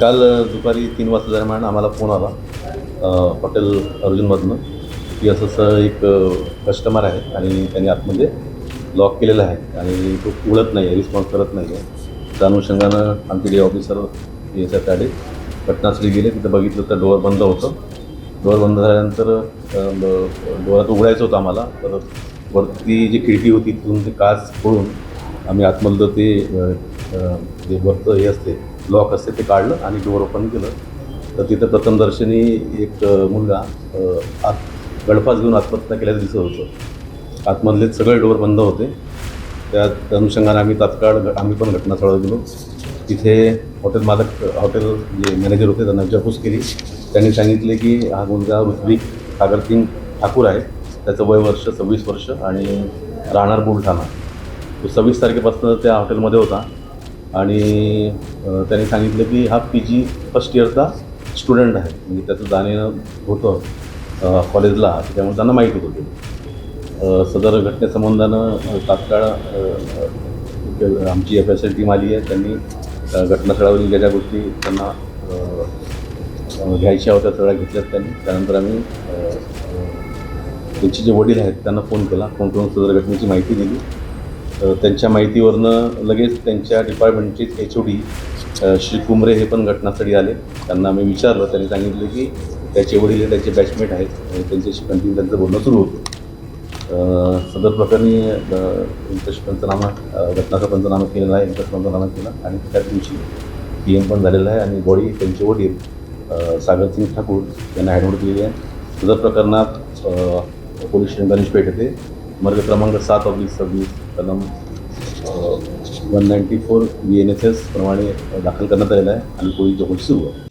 काल दुपारी तीन वाजता दरम्यान आम्हाला फोन आला हॉटेल अर्जुनमधनं की असं असं एक कस्टमर आहे आणि त्यांनी आतमध्ये लॉक केलेलं आहे आणि तो उघडत नाही आहे रिस्पॉन्स करत नाही आहे. त्या अनुषंगानं आमचे डी ऑफिसर एस एफ घटनास्थळी गेले तिथं बघितलं तर डोअर बंद होतं. डोअर बंद झाल्यानंतर डोअरात उघडायचं होतं आम्हाला. तर वरती जी खिडकी होती तिथून ते काच फोडून आम्ही आतमधलं ते जे वरचं हे असते लॉक असते ते काढलं आणि डोअर ओपन केलं. तर तिथं प्रथमदर्शनी एक मुलगा आत गळफास घेऊन आत्महत्या केल्याचं दिसत होतं. आतमधले सगळे डोअर बंद होते. त्या अनुषंगाने आम्ही तात्काळ आम्ही पण घटनास्थळावर गेलो. तिथे हॉटेल मालक हॉटेल जे मॅनेजर होते त्यांना विचारपूस केली. त्यांनी सांगितले की हा मुलगा ऋत्विक सागरसिंग ठाकूर आहे. त्याचं वय वर्ष सव्वीस वर्ष आणि राहणार बुलढाणा. तो सव्वीस तारखेपासून त्या हॉटेलमध्ये होता. आणि त्याने त्यांनी सांगितलं की हा पी जी फर्स्ट इयरचा स्टुडंट आहे. म्हणजे त्याचं जाणं होतं कॉलेजला त्यामुळे त्यांना माहिती होती सदर घटनेसंबंधानं तात्काळ आमची एफ एस एल टीम आली आहे. त्यांनी घटनास्थळावरील ज्या ज्या गोष्टी त्यांना घ्यायच्या होत्या सगळ्या घेतल्यात त्यांनी. त्यानंतर आम्ही त्यांचे जे वडील आहेत त्यांना फोन केला. फोन करून सदर घटनेची माहिती दिली. त्यांच्या माहितीवरनं लगेच त्यांच्या डिपार्टमेंटचे H O D Shri Kumre हे पण घटनास्थळी आले. त्यांना आम्ही विचारलं त्यांनी सांगितलं की त्याचे वडील हे त्यांचे बॅचमेट आहेत त्यांच्याशी कंटिन्यू त्यांचं बोलणं सुरू होतं. सदर प्रकरणी इंटरेश पंचनामा घटनाचा पंचनामा केलेला आहे इंटरेस्ट पंचनामा केला आणि त्या दिवशी पी एम पण झालेला आहे आणि बॉडी त्यांचे वडील सागर सागरसिंग ठाकूर यांना ॲडमिट केलेली आहे. सदर प्रकरणात पोलीस स्टेशन गणेशपेठ येथे मार्ग क्रमांक सात ऑफिस सव्वीस कलम one ninety four B N S S प्रमाणे दाखल करण्यात आलेला आहे आणि पोलीस चौकशी सुरू आहे